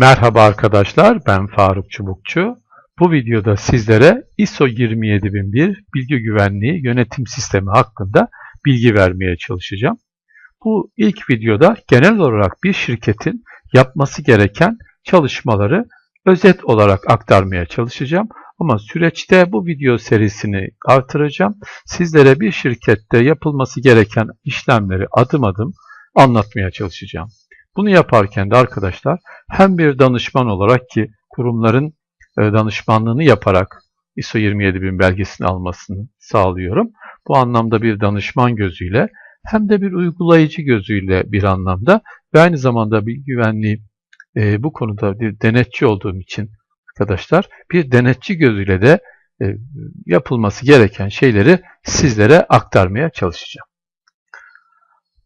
Merhaba arkadaşlar, ben Faruk Çubukçu. Bu videoda sizlere ISO 27001 bilgi güvenliği yönetim sistemi hakkında bilgi vermeye çalışacağım. Bu ilk videoda genel olarak bir şirketin yapması gereken çalışmaları özet olarak aktarmaya çalışacağım. Ama süreçte bu video serisini artıracağım. Sizlere bir şirkette yapılması gereken işlemleri adım adım anlatmaya çalışacağım. Bunu yaparken de arkadaşlar hem bir danışman olarak ki kurumların e, danışmanlığını yaparak ISO 27000 belgesini almasını sağlıyorum. Bu anlamda bir danışman gözüyle hem de bir uygulayıcı gözüyle bir anlamda ve aynı zamanda bilgi güvenliği e, bu konuda bir denetçi olduğum için arkadaşlar bir denetçi gözüyle de e, yapılması gereken şeyleri sizlere aktarmaya çalışacağım.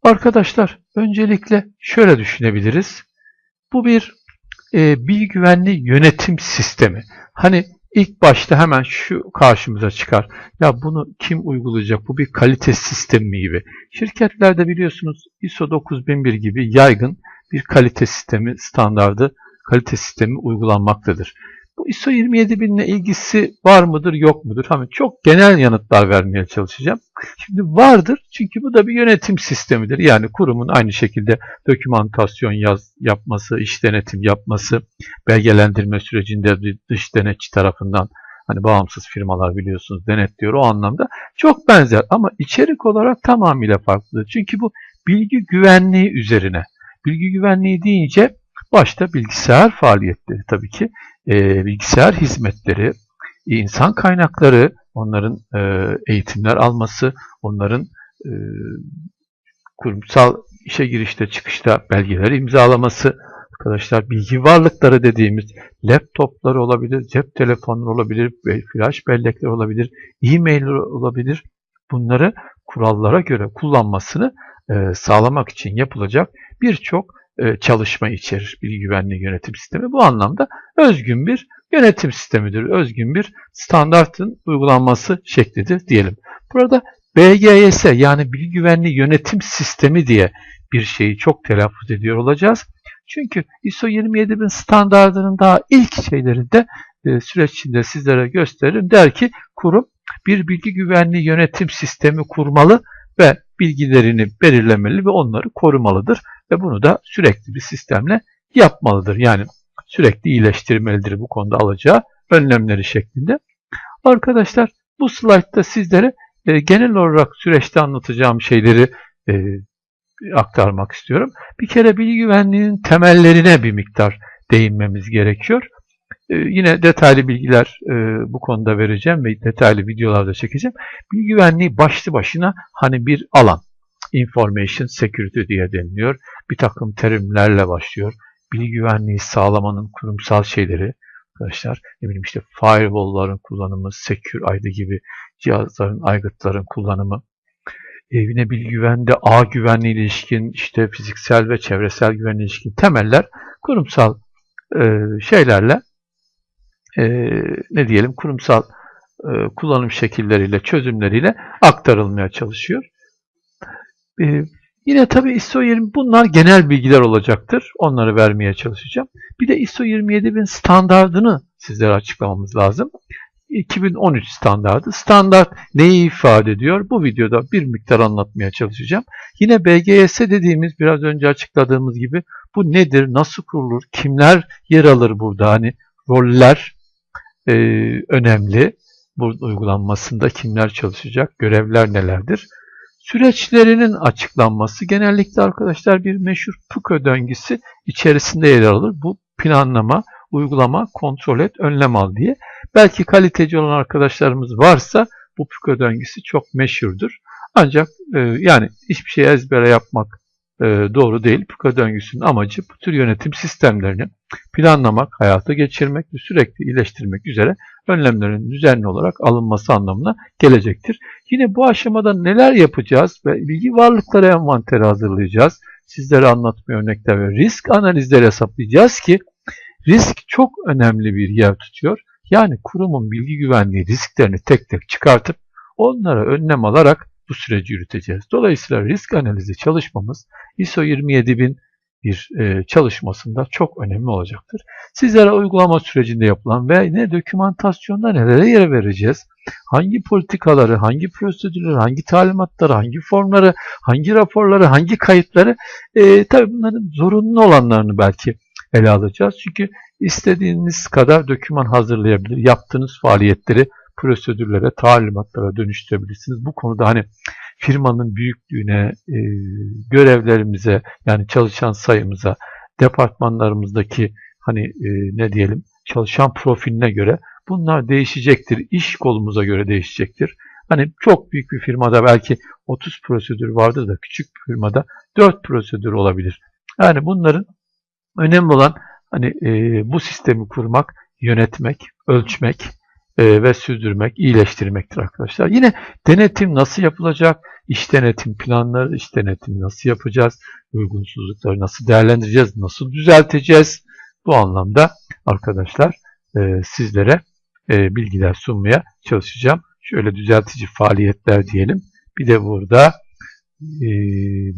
Arkadaşlar öncelikle şöyle düşünebiliriz. Bu bir e, bilgi güvenliği yönetim sistemi. Hani ilk başta hemen şu karşımıza çıkar. Ya bunu kim uygulayacak? Bu bir kalite sistemi gibi. Şirketlerde biliyorsunuz ISO 9001 gibi yaygın bir kalite sistemi standardı, kalite sistemi uygulanmaktadır. Bu ISO 27000 ile ilgisi var mıdır yok mudur? Hani çok genel yanıtlar vermeye çalışacağım. Şimdi vardır çünkü bu da bir yönetim sistemidir. Yani kurumun aynı şekilde dokümantasyon yaz, yapması, iş denetim yapması, belgelendirme sürecinde dış denetçi tarafından hani bağımsız firmalar biliyorsunuz denetliyor o anlamda çok benzer ama içerik olarak tamamıyla farklı. Çünkü bu bilgi güvenliği üzerine. Bilgi güvenliği deyince başta bilgisayar faaliyetleri tabii ki e, bilgisayar hizmetleri, insan kaynakları, onların e, eğitimler alması, onların e, kurumsal işe girişte çıkışta belgeler imzalaması, arkadaşlar bilgi varlıkları dediğimiz laptoplar olabilir, cep telefonları olabilir, flash bellekler olabilir, e-mail olabilir. Bunları kurallara göre kullanmasını e, sağlamak için yapılacak birçok çalışma içerir bilgi güvenliği yönetim sistemi. Bu anlamda özgün bir yönetim sistemidir. Özgün bir standartın uygulanması şeklidir diyelim. Burada BGS yani bilgi güvenliği yönetim sistemi diye bir şeyi çok telaffuz ediyor olacağız. Çünkü ISO 27000 standartının daha ilk şeylerinde e, süreç içinde sizlere gösteririm. Der ki kurum bir bilgi güvenliği yönetim sistemi kurmalı ve bilgilerini belirlemeli ve onları korumalıdır ve bunu da sürekli bir sistemle yapmalıdır. Yani sürekli iyileştirmelidir bu konuda alacağı önlemleri şeklinde. Arkadaşlar bu slaytta sizlere e, genel olarak süreçte anlatacağım şeyleri e, aktarmak istiyorum. Bir kere bilgi güvenliğinin temellerine bir miktar değinmemiz gerekiyor. E, yine detaylı bilgiler e, bu konuda vereceğim ve detaylı videolarda çekeceğim. Bilgi güvenliği başlı başına hani bir alan. Information Security diye deniliyor. Bir takım terimlerle başlıyor. Bilgi güvenliği sağlamanın kurumsal şeyleri arkadaşlar. Ne bileyim işte firewall'ların kullanımı, Secure ID gibi cihazların, aygıtların kullanımı. E, yine bilgi güvende ağ güvenliği ilişkin, işte fiziksel ve çevresel güvenliği ilişkin temeller kurumsal e, şeylerle e, ne diyelim kurumsal e, kullanım şekilleriyle, çözümleriyle aktarılmaya çalışıyor. Ee, yine tabii ISO 20 bunlar genel bilgiler olacaktır. Onları vermeye çalışacağım. Bir de ISO 27000 standardını sizlere açıklamamız lazım. 2013 standardı. Standart neyi ifade ediyor? Bu videoda bir miktar anlatmaya çalışacağım. Yine BGS dediğimiz biraz önce açıkladığımız gibi bu nedir? Nasıl kurulur? Kimler yer alır burada? Hani roller e, önemli. Bu uygulanmasında kimler çalışacak? Görevler nelerdir? Süreçlerinin açıklanması genellikle arkadaşlar bir meşhur PUKÖ döngüsü içerisinde yer alır. Bu planlama, uygulama, kontrol et, önlem al diye. Belki kaliteci olan arkadaşlarımız varsa bu PUKÖ döngüsü çok meşhurdur. Ancak e, yani hiçbir şey ezbere yapmak doğru değil. PUKÖ döngüsünün amacı bu tür yönetim sistemlerini planlamak, hayata geçirmek ve sürekli iyileştirmek üzere önlemlerin düzenli olarak alınması anlamına gelecektir. Yine bu aşamada neler yapacağız ve bilgi varlıkları envanteri hazırlayacağız. Sizlere anlatmaya örnekler ve risk analizleri hesaplayacağız ki risk çok önemli bir yer tutuyor. Yani kurumun bilgi güvenliği risklerini tek tek çıkartıp onlara önlem alarak bu süreci yürüteceğiz. Dolayısıyla risk analizi çalışmamız ISO 27000 bir e, çalışmasında çok önemli olacaktır. Sizlere uygulama sürecinde yapılan ve ne dokümantasyonda nelere yer vereceğiz? Hangi politikaları, hangi prosedürleri, hangi talimatları, hangi formları, hangi raporları, hangi kayıtları e, tabii bunların zorunlu olanlarını belki ele alacağız. Çünkü istediğiniz kadar doküman hazırlayabilir. Yaptığınız faaliyetleri prosedürlere, talimatlara dönüştürebilirsiniz. Bu konuda hani firmanın büyüklüğüne, e, görevlerimize yani çalışan sayımıza, departmanlarımızdaki hani e, ne diyelim çalışan profiline göre bunlar değişecektir. İş kolumuza göre değişecektir. Hani çok büyük bir firmada belki 30 prosedür vardır da küçük bir firmada 4 prosedür olabilir. Yani bunların önemli olan hani e, bu sistemi kurmak, yönetmek, ölçmek ve sürdürmek, iyileştirmektir arkadaşlar. Yine denetim nasıl yapılacak? İş denetim planları, iş denetimi nasıl yapacağız? Uygunsuzlukları nasıl değerlendireceğiz? Nasıl düzelteceğiz? Bu anlamda arkadaşlar e, sizlere e, bilgiler sunmaya çalışacağım. Şöyle düzeltici faaliyetler diyelim. Bir de burada e,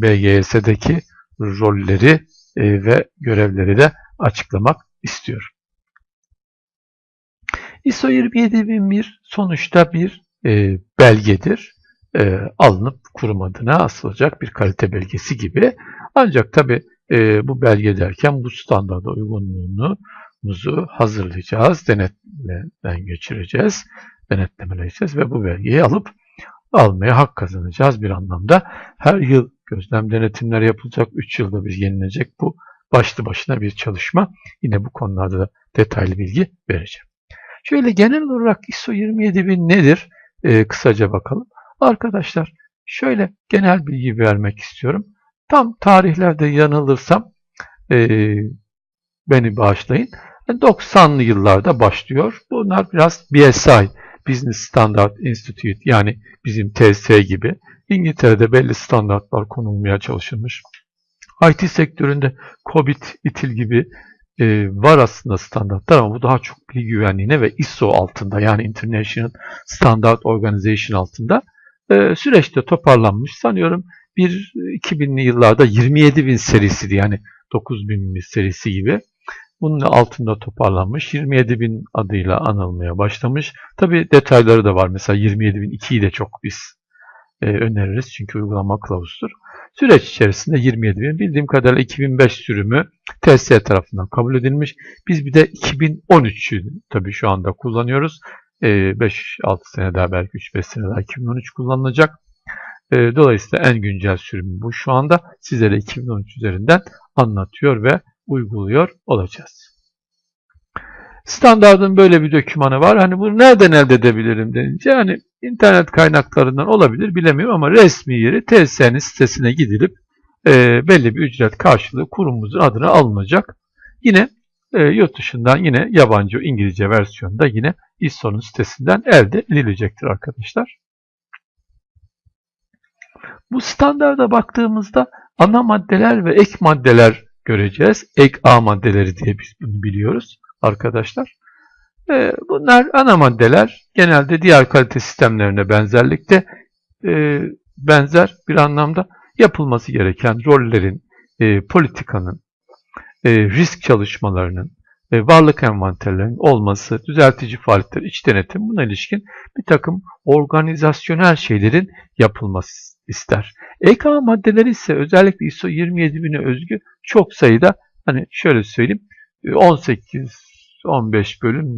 BGS'deki rolleri ve görevleri de açıklamak istiyorum. ISO 27001 sonuçta bir e, belgedir. E, alınıp kurum adına asılacak bir kalite belgesi gibi. Ancak tabi e, bu belge derken bu standarda uygunluğumuzu hazırlayacağız. Denetlemeden geçireceğiz. Denetlemeleyeceğiz ve bu belgeyi alıp almaya hak kazanacağız bir anlamda. Her yıl gözlem denetimler yapılacak. 3 yılda bir yenilecek bu başlı başına bir çalışma. Yine bu konularda da detaylı bilgi vereceğim. Şöyle genel olarak ISO 27000 nedir? Ee, kısaca bakalım. Arkadaşlar şöyle genel bilgi vermek istiyorum. Tam tarihlerde yanılırsam e, beni bağışlayın. 90'lı yıllarda başlıyor. Bunlar biraz BSI, Business Standard Institute yani bizim TS gibi İngiltere'de belli standartlar konulmaya çalışılmış. IT sektöründe COBIT, ITIL gibi e, var aslında standartlar ama bu daha çok bilgi güvenliğine ve ISO altında yani International Standard Organization altında e, süreçte toparlanmış. Sanıyorum bir 2000'li yıllarda 27.000 serisiydi yani 9000 serisi gibi. Bunun altında toparlanmış. 27.000 adıyla anılmaya başlamış. Tabi detayları da var. Mesela 27.002'yi de çok biz e, öneririz. Çünkü uygulama kılavuzdur. Süreç içerisinde 27 bin, bildiğim kadarıyla 2005 sürümü TSE tarafından kabul edilmiş. Biz bir de 2013'ü tabii şu anda kullanıyoruz. 5-6 sene daha belki 3-5 sene daha 2013 kullanılacak. E, dolayısıyla en güncel sürüm bu şu anda. Sizlere 2013 üzerinden anlatıyor ve uyguluyor olacağız. Standardın böyle bir dokümanı var. Hani bunu nereden elde edebilirim denince hani internet kaynaklarından olabilir bilemiyorum ama resmi yeri TSE'nin sitesine gidilip e, belli bir ücret karşılığı kurumumuzun adına alınacak. Yine e, yurt dışından yine yabancı İngilizce versiyonda yine ISO'nun sitesinden elde edilecektir arkadaşlar. Bu standarda baktığımızda ana maddeler ve ek maddeler göreceğiz. Ek A maddeleri diye biz bunu biliyoruz arkadaşlar. E, bunlar ana maddeler. Genelde diğer kalite sistemlerine benzerlikte e, benzer bir anlamda yapılması gereken rollerin, e, politikanın, e, risk çalışmalarının, e, varlık envanterlerinin olması, düzeltici faaliyetler, iç denetim buna ilişkin bir takım organizasyonel şeylerin yapılması ister. EK maddeleri ise özellikle ISO 27000'e özgü çok sayıda hani şöyle söyleyeyim 18 15 bölüm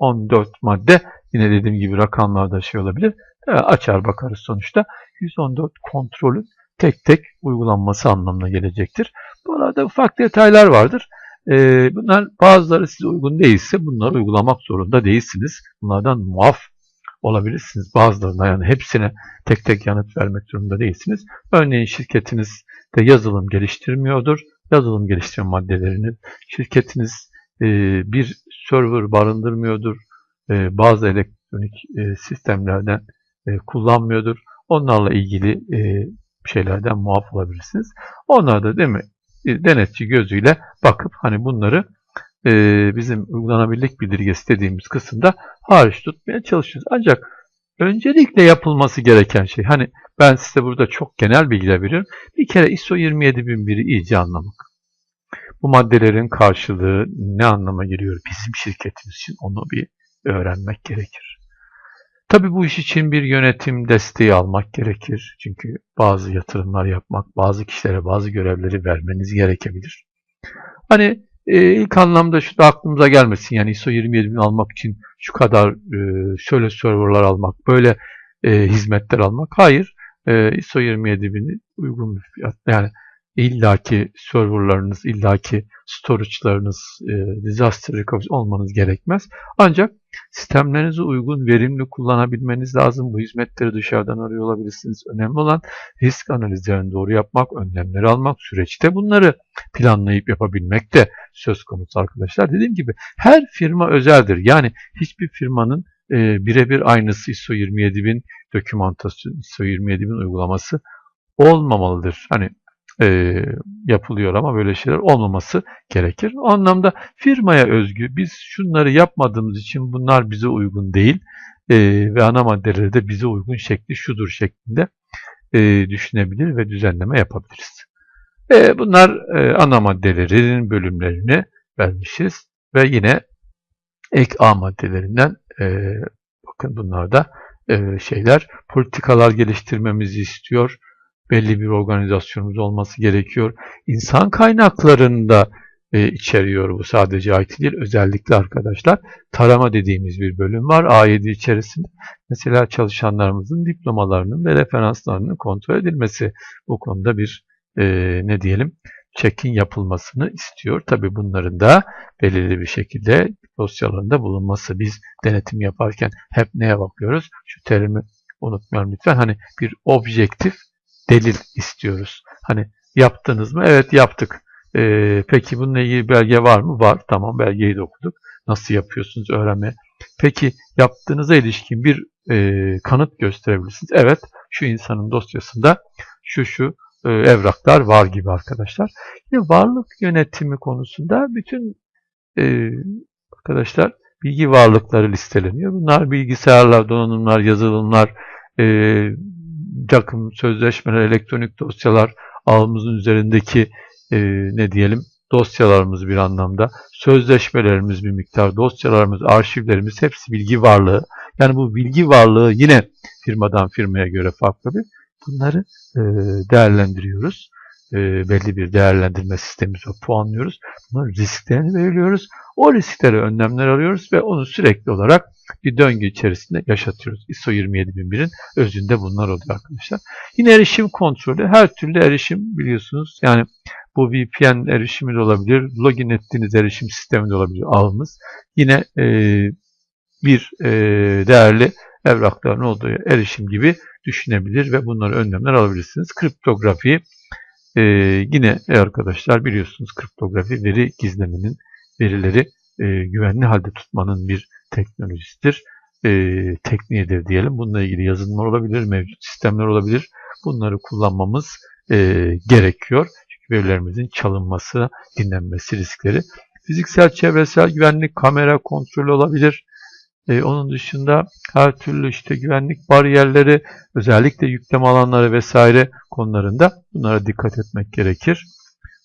114 madde. Yine dediğim gibi rakamlarda şey olabilir. açar bakarız sonuçta. 114 kontrolün tek tek uygulanması anlamına gelecektir. Bu arada ufak detaylar vardır. Ee, bunlar bazıları size uygun değilse bunları uygulamak zorunda değilsiniz. Bunlardan muaf olabilirsiniz. Bazılarına yani hepsine tek tek yanıt vermek zorunda değilsiniz. Örneğin şirketiniz de yazılım geliştirmiyordur. Yazılım geliştirme maddelerini şirketiniz e, bir server barındırmıyordur. E, bazı elektronik e, sistemlerden kullanmıyordur. Onlarla ilgili şeylerden muaf olabilirsiniz. Onlar da değil mi denetçi gözüyle bakıp hani bunları bizim uygulanabilirlik bildirgesi dediğimiz kısımda hariç tutmaya çalışıyoruz. Ancak öncelikle yapılması gereken şey hani ben size burada çok genel bilgiler veriyorum. Bir kere ISO 27001'i iyice anlamak. Bu maddelerin karşılığı ne anlama geliyor bizim şirketimiz için onu bir öğrenmek gerekir. Tabii bu iş için bir yönetim desteği almak gerekir. Çünkü bazı yatırımlar yapmak, bazı kişilere bazı görevleri vermeniz gerekebilir. Hani e, ilk anlamda şu da aklımıza gelmesin. Yani ISO 27000 almak için şu kadar e, şöyle serverlar almak, böyle e, hizmetler almak. Hayır. E, ISO 27000'i uygun bir fiyat. Yani illaki serverlarınız, illaki storage'larınız, e, disaster recovery olmanız gerekmez. Ancak sistemlerinizi uygun, verimli kullanabilmeniz lazım. Bu hizmetleri dışarıdan arıyor olabilirsiniz. Önemli olan risk analizlerini doğru yapmak, önlemleri almak, süreçte bunları planlayıp yapabilmek de söz konusu arkadaşlar. Dediğim gibi her firma özeldir. Yani hiçbir firmanın e, birebir aynısı ISO 27000 dokümantasyon, ISO 27000 uygulaması olmamalıdır. Hani e, yapılıyor ama böyle şeyler olmaması gerekir. O anlamda firmaya özgü biz şunları yapmadığımız için bunlar bize uygun değil e, ve ana maddeleri de bize uygun şekli şudur şeklinde e, düşünebilir ve düzenleme yapabiliriz. E, bunlar e, ana maddelerin bölümlerini vermişiz ve yine ek A maddelerinden e, bakın bunlar da e, şeyler politikalar geliştirmemizi istiyor belli bir organizasyonumuz olması gerekiyor. İnsan kaynaklarında e, içeriyor bu sadece IT değil. Özellikle arkadaşlar tarama dediğimiz bir bölüm var A7 içerisinde. Mesela çalışanlarımızın diplomalarının ve referanslarının kontrol edilmesi bu konuda bir e, ne diyelim check-in yapılmasını istiyor. Tabi bunların da belirli bir şekilde dosyalarında bulunması. Biz denetim yaparken hep neye bakıyoruz? Şu terimi unutmayalım lütfen. Hani bir objektif delil istiyoruz. Hani yaptınız mı? Evet yaptık. Ee, peki bununla ilgili belge var mı? Var. Tamam belgeyi de okuduk. Nasıl yapıyorsunuz öğrenme? Peki yaptığınıza ilişkin bir e, kanıt gösterebilirsiniz. Evet şu insanın dosyasında şu şu e, evraklar var gibi arkadaşlar. Yine varlık yönetimi konusunda bütün e, arkadaşlar bilgi varlıkları listeleniyor. Bunlar bilgisayarlar, donanımlar, yazılımlar, e, takım sözleşmeler, elektronik dosyalar, ağımızın üzerindeki e, ne diyelim dosyalarımız bir anlamda, sözleşmelerimiz bir miktar, dosyalarımız, arşivlerimiz hepsi bilgi varlığı. Yani bu bilgi varlığı yine firmadan firmaya göre farklı bir. Bunları e, değerlendiriyoruz. E, belli bir değerlendirme sistemimizi puanlıyoruz. Bunların risklerini belirliyoruz. O risklere önlemler alıyoruz ve onu sürekli olarak bir döngü içerisinde yaşatıyoruz. ISO 27001'in özünde bunlar oluyor arkadaşlar. Yine erişim kontrolü. Her türlü erişim biliyorsunuz. Yani bu VPN erişimi de olabilir. Login ettiğiniz erişim sistemi de olabilir ağımız. Yine e, bir e, değerli evrakların olduğu erişim gibi düşünebilir ve bunları önlemler alabilirsiniz. Kriptografi e, yine arkadaşlar biliyorsunuz kriptografi veri gizlemenin verileri e, güvenli halde tutmanın bir teknolojisidir. E, tekniğidir diyelim. Bununla ilgili yazılımlar olabilir, mevcut sistemler olabilir. Bunları kullanmamız e, gerekiyor. Çünkü verilerimizin çalınması, dinlenmesi riskleri. Fiziksel, çevresel güvenlik, kamera kontrolü olabilir. E, onun dışında her türlü işte güvenlik bariyerleri, özellikle yükleme alanları vesaire konularında bunlara dikkat etmek gerekir.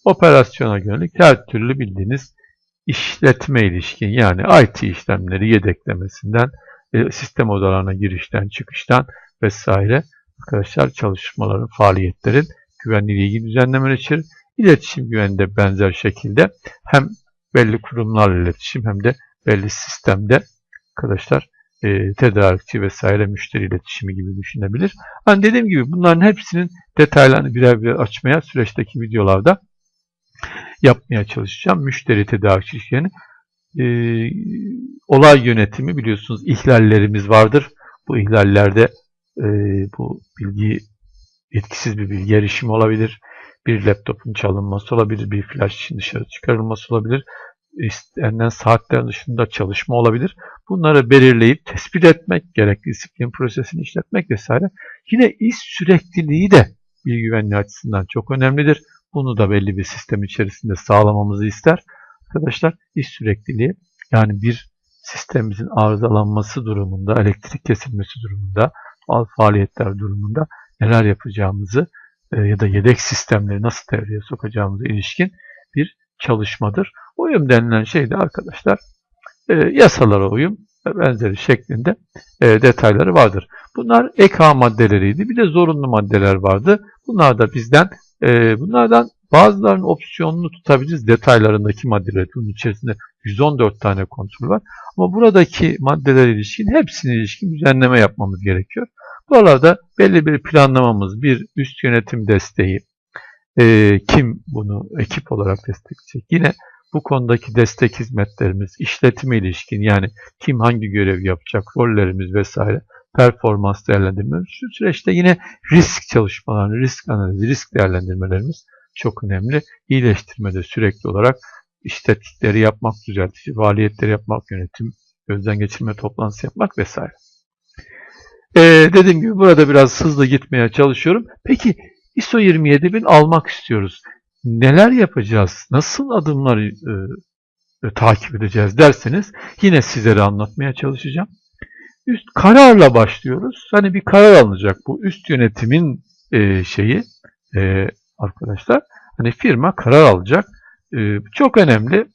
Operasyona yönelik her türlü bildiğiniz işletme ilişkin yani IT işlemleri yedeklemesinden, e, sistem odalarına girişten, çıkıştan vesaire arkadaşlar çalışmaların, faaliyetlerin güvenliği ilgili düzenlemeler içerir. İletişim güvenliğinde benzer şekilde hem belli kurumlarla iletişim hem de belli sistemde arkadaşlar e, tedarikçi vesaire müşteri iletişimi gibi düşünebilir. Hani dediğim gibi bunların hepsinin detaylarını birer birer açmaya süreçteki videolarda yapmaya çalışacağım. Müşteri tedarikçi işlerini e, olay yönetimi biliyorsunuz ihlallerimiz vardır. Bu ihlallerde e, bu bilgi etkisiz bir bilgi erişimi olabilir. Bir laptopun çalınması olabilir. Bir flash için dışarı çıkarılması olabilir. İstenilen saatler dışında çalışma olabilir. Bunları belirleyip tespit etmek, gerekli disiplin prosesini işletmek vesaire. Yine iş sürekliliği de bilgi güvenliği açısından çok önemlidir. Bunu da belli bir sistem içerisinde sağlamamızı ister. Arkadaşlar iş sürekliliği yani bir sistemimizin arızalanması durumunda, elektrik kesilmesi durumunda, al faaliyetler durumunda neler yapacağımızı e, ya da yedek sistemleri nasıl devreye sokacağımıza ilişkin bir çalışmadır. Uyum denilen şey de arkadaşlar e, yasalara uyum ve benzeri şeklinde e, detayları vardır. Bunlar ek maddeleriydi. Bir de zorunlu maddeler vardı. Bunlar da bizden e, bunlardan bazılarının opsiyonunu tutabiliriz. Detaylarındaki maddeler. Bunun içerisinde 114 tane kontrol var. Ama buradaki maddeler ilişkin hepsine ilişkin düzenleme yapmamız gerekiyor. Buralarda belli bir planlamamız, bir üst yönetim desteği, e, kim bunu ekip olarak destekleyecek? Yine bu konudaki destek hizmetlerimiz, işletime ilişkin yani kim hangi görev yapacak, rollerimiz vesaire, performans değerlendirmemiz. Şu süreçte yine risk çalışmaları, risk analizi, risk değerlendirmelerimiz çok önemli. İyileştirmede sürekli olarak işlettikleri yapmak, düzeltici faaliyetleri yapmak, yönetim, gözden geçirme toplantısı yapmak vesaire. Ee, dediğim gibi burada biraz hızlı gitmeye çalışıyorum. Peki ISO 27000 almak istiyoruz. Neler yapacağız? Nasıl adımları e, e, takip edeceğiz derseniz yine sizlere anlatmaya çalışacağım. Üst kararla başlıyoruz. Hani bir karar alınacak bu üst yönetimin e, şeyi e, arkadaşlar. Hani firma karar alacak. E, çok önemli.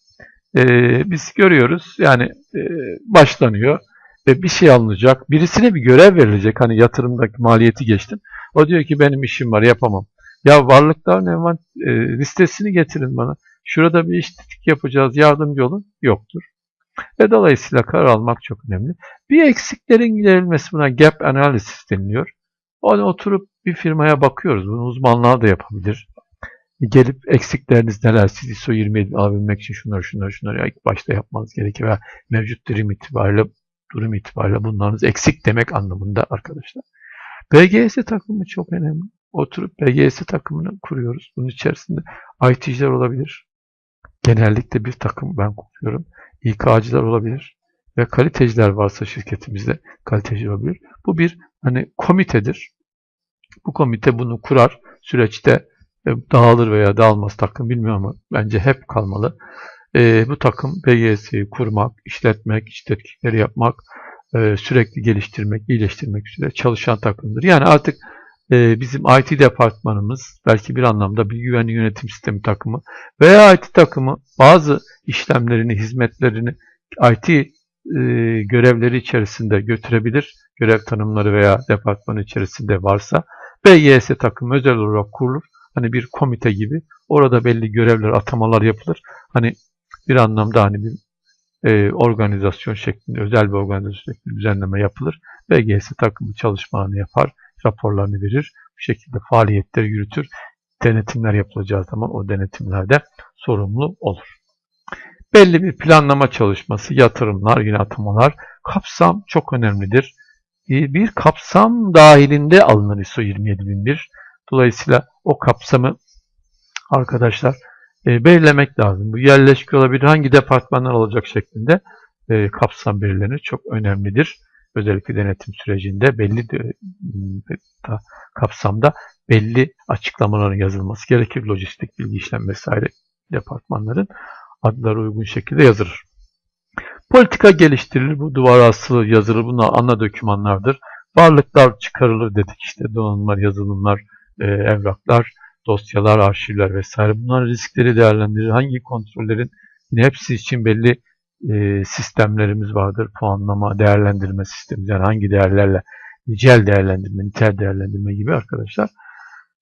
E, biz görüyoruz yani e, başlanıyor ve bir şey alınacak. Birisine bir görev verilecek. Hani yatırımdaki maliyeti geçtim. O diyor ki benim işim var yapamam. Ya varlıkların envant e, listesini getirin bana. Şurada bir işlik yapacağız yardımcı olun. Yoktur. Ve dolayısıyla karar almak çok önemli. Bir eksiklerin giderilmesi buna gap analysis deniliyor. Onu oturup bir firmaya bakıyoruz. Bunu uzmanlar da yapabilir. Gelip eksikleriniz neler? Siz ISO 27 alabilmek için şunları şunları şunları ilk başta yapmanız gerekir. Veya mevcut durum itibariyle durum itibariyle bunlarınız eksik demek anlamında arkadaşlar. BGS takımı çok önemli. Oturup BGS takımını kuruyoruz. Bunun içerisinde IT'ciler olabilir. Genellikle bir takım ben kuruyorum. İK'cılar olabilir. Ve kaliteciler varsa şirketimizde kaliteci olabilir. Bu bir hani komitedir. Bu komite bunu kurar. Süreçte e, dağılır veya dağılmaz takım bilmiyorum ama bence hep kalmalı. E, bu takım BGS'yi kurmak, işletmek, iş tetkikleri yapmak, e, sürekli geliştirmek, iyileştirmek üzere çalışan takımdır. Yani artık e, bizim IT departmanımız belki bir anlamda bir güvenli yönetim sistemi takımı veya IT takımı bazı işlemlerini, hizmetlerini IT e, görevleri içerisinde götürebilir. Görev tanımları veya departman içerisinde varsa BYS takımı özel olarak kurulur. Hani bir komite gibi orada belli görevler, atamalar yapılır. Hani bir anlamda hani bir e, organizasyon şeklinde, özel bir organizasyon şeklinde düzenleme yapılır. BGS takımı çalışmalarını yapar, raporlarını verir. Bu şekilde faaliyetleri yürütür. Denetimler yapılacağı zaman o denetimlerde sorumlu olur. Belli bir planlama çalışması, yatırımlar, yine atamalar, kapsam çok önemlidir. Bir kapsam dahilinde alınır ISO 27001. Dolayısıyla o kapsamı arkadaşlar e, belirlemek lazım. Bu yerleşik olabilir, hangi departmanlar olacak şeklinde e, kapsam belirlenir. Çok önemlidir. Özellikle denetim sürecinde belli de, da, kapsamda belli açıklamaların yazılması gerekir. Lojistik, bilgi işlem vesaire departmanların adları uygun şekilde yazılır. Politika geliştirilir. Bu duvar asılı yazılır. Bunlar ana dokümanlardır. Varlıklar çıkarılır dedik işte donanımlar, yazılımlar, e, evraklar, dosyalar, arşivler vesaire. Bunlar riskleri değerlendirir. Hangi kontrollerin yine hepsi için belli e, sistemlerimiz vardır. Puanlama, değerlendirme sistemi. Yani hangi değerlerle nicel değerlendirme, nitel değerlendirme gibi arkadaşlar.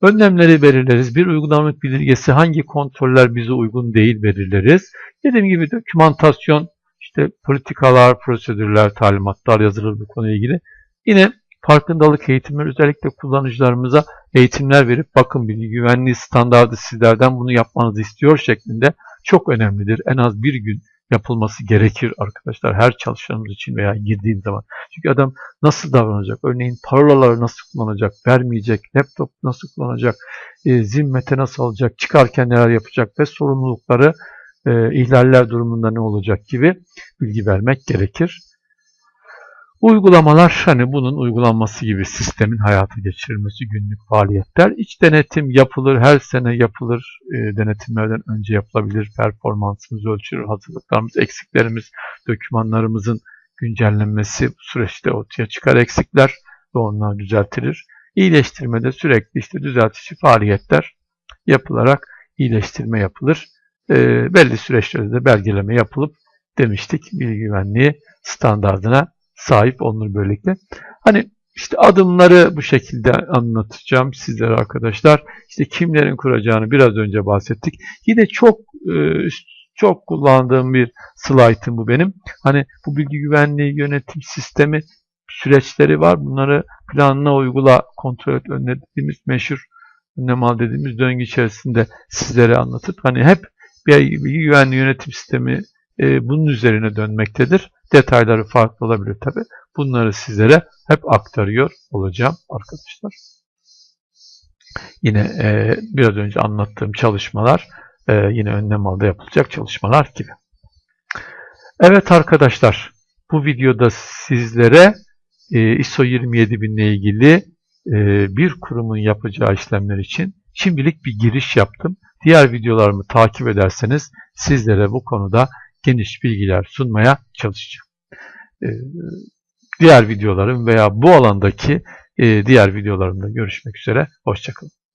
Önlemleri belirleriz. Bir uygulamalık bildirgesi hangi kontroller bize uygun değil belirleriz. Dediğim gibi dokümantasyon, işte politikalar, prosedürler, talimatlar yazılır bu konuyla ilgili. Yine farkındalık eğitimleri özellikle kullanıcılarımıza eğitimler verip bakın bilgi güvenliği standardı sizlerden bunu yapmanızı istiyor şeklinde çok önemlidir. En az bir gün yapılması gerekir arkadaşlar her çalışanımız için veya girdiğim zaman. Çünkü adam nasıl davranacak? Örneğin parolaları nasıl kullanacak? Vermeyecek? Laptop nasıl kullanacak? E, zimmete nasıl alacak? Çıkarken neler yapacak? Ve sorumlulukları e, ihlaller durumunda ne olacak gibi bilgi vermek gerekir. Uygulamalar hani bunun uygulanması gibi sistemin hayata geçirilmesi günlük faaliyetler. İç denetim yapılır, her sene yapılır. E, denetimlerden önce yapılabilir. Performansımız ölçülür, hazırlıklarımız, eksiklerimiz, dokümanlarımızın güncellenmesi bu süreçte ortaya çıkar eksikler ve onlar düzeltilir. İyileştirmede sürekli işte düzeltici faaliyetler yapılarak iyileştirme yapılır. e, belli süreçlerde de belgeleme yapılıp demiştik bilgi güvenliği standardına sahip olunur böylelikle. Hani işte adımları bu şekilde anlatacağım sizlere arkadaşlar. İşte kimlerin kuracağını biraz önce bahsettik. Yine çok e, çok kullandığım bir slaytım bu benim. Hani bu bilgi güvenliği yönetim sistemi süreçleri var. Bunları planla uygula, kontrol et, önle dediğimiz meşhur önlem al dediğimiz döngü içerisinde sizlere anlatıp hani hep bilgi güvenliği yönetim sistemi e, bunun üzerine dönmektedir. Detayları farklı olabilir tabi. Bunları sizlere hep aktarıyor olacağım arkadaşlar. Yine e, biraz önce anlattığım çalışmalar e, yine önlem alda yapılacak çalışmalar gibi. Evet arkadaşlar bu videoda sizlere e, ISO 27000 ile ilgili e, bir kurumun yapacağı işlemler için şimdilik bir giriş yaptım. Diğer videolarımı takip ederseniz sizlere bu konuda geniş bilgiler sunmaya çalışacağım. E, diğer videolarım veya bu alandaki e, diğer videolarımda görüşmek üzere. Hoşçakalın.